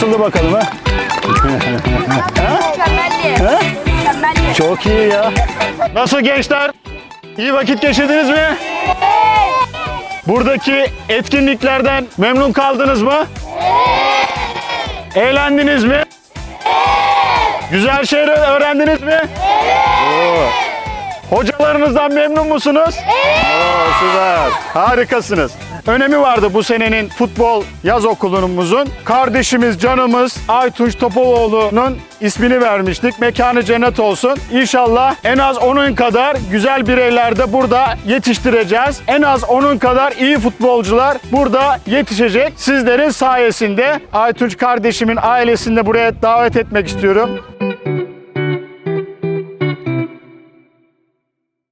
bakalım ha. Mükemmeldi. Mükemmeldi. Çok iyi ya. Nasıl gençler? İyi vakit geçirdiniz mi? Buradaki etkinliklerden memnun kaldınız mı? Eğlendiniz mi? Güzel şeyler öğrendiniz mi? Evet. Hocalarınızdan memnun musunuz? Evet. süper. Harikasınız. Önemi vardı bu senenin futbol yaz okulumuzun. Kardeşimiz, canımız Aytunç Topaloğlu'nun ismini vermiştik. Mekanı cennet olsun. İnşallah en az onun kadar güzel bireyler de burada yetiştireceğiz. En az onun kadar iyi futbolcular burada yetişecek. Sizlerin sayesinde Aytunç kardeşimin ailesini de buraya davet etmek istiyorum.